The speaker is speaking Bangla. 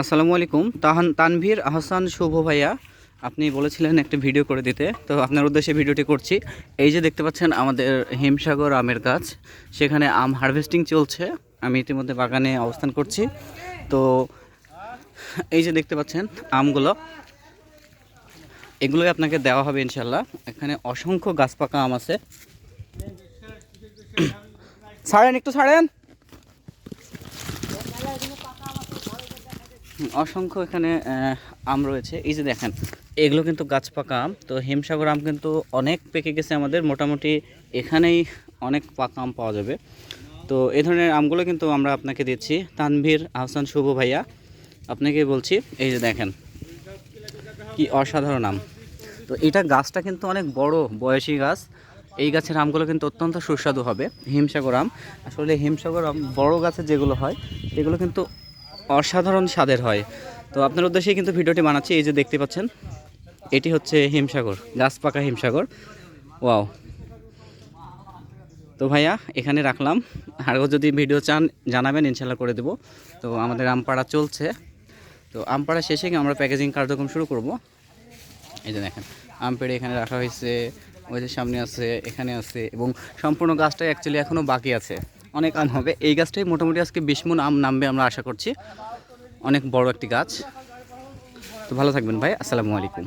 আসসালামু আলাইকুম। তাহান তানভীর আহসান শুভ ভাইয়া। আপনি বলেছিলেন একটা ভিডিও করে দিতে। তো আপনার উদ্দেশ্যে ভিডিওটি করছি। এই যে দেখতে পাচ্ছেন আমাদের হিমসাগর আমের গাছ। সেখানে আম হারভেস্টিং চলছে। আমি ইতিমধ্যে বাগানে অবস্থান করছি। তো এই যে দেখতে পাচ্ছেন আমগুলো। এগুলোই আপনাকে দেওয়া হবে ইনশাল্লাহ এখানে অসংখ্য গাছ পাকা আম আছে। ছাড়েন একটু, ছাড়েন। অসংখ্য এখানে আম রয়েছে। এই যে দেখেন, এগুলো কিন্তু গাছ পাকা আম। তো হিমসাগর আম কিন্তু অনেক পেকে গেছে আমাদের। মোটামুটি এখানেই অনেক পাকা আম পাওয়া যাবে। তো এ ধরনের আমগুলো কিন্তু আমরা আপনাকে দিচ্ছি। তানভীর আহসান শুভ ভাইয়া, আপনাকে বলছি, এই যে দেখেন, কি অসাধারণ আম। তো এটা গাছটা কিন্তু অনেক বড়, বয়সী গাছ। এই গাছের আমগুলো কিন্তু অত্যন্ত সুস্বাদু হবে, হিমসাগর আম। আসলে হিমসাগর আম বড় গাছে যেগুলো হয় এগুলো কিন্তু অসাধারণ স্বাদের হয়। তো আপনার উদ্দেশ্যে কিন্তু ভিডিওটি বানাচ্ছি, এই যে দেখতে পাচ্ছেন, এটি হচ্ছে হিমসাগর গাছ পাকা হিমসাগর। ওয়াও। তো ভাইয়া, এখানে রাখলাম। আরও যদি ভিডিও চান, জানাবেন ইনশাল্লাহ করে দেবো। তো আমাদের আমপাড়া চলছে। তো আমপাড়া শেষে আমরা প্যাকেজিং কার্যক্রম শুরু করব। এই যে দেখেন, আম পেড়ে এখানে রাখা হয়েছে, ওই যে সামনে আছে, এখানে আছে, এবং সম্পূর্ণ গাছটাই অ্যাকচুয়ালি এখনও বাকি আছে। অনেক আম হবে। এই গাছটাই মোটামুটি আজকে বিশ মন আম নামবে আমরা আশা করছি। অনেক বড় একটি গাছ। তো ভালো থাকবেন ভাই। আসসালামু আলাইকুম।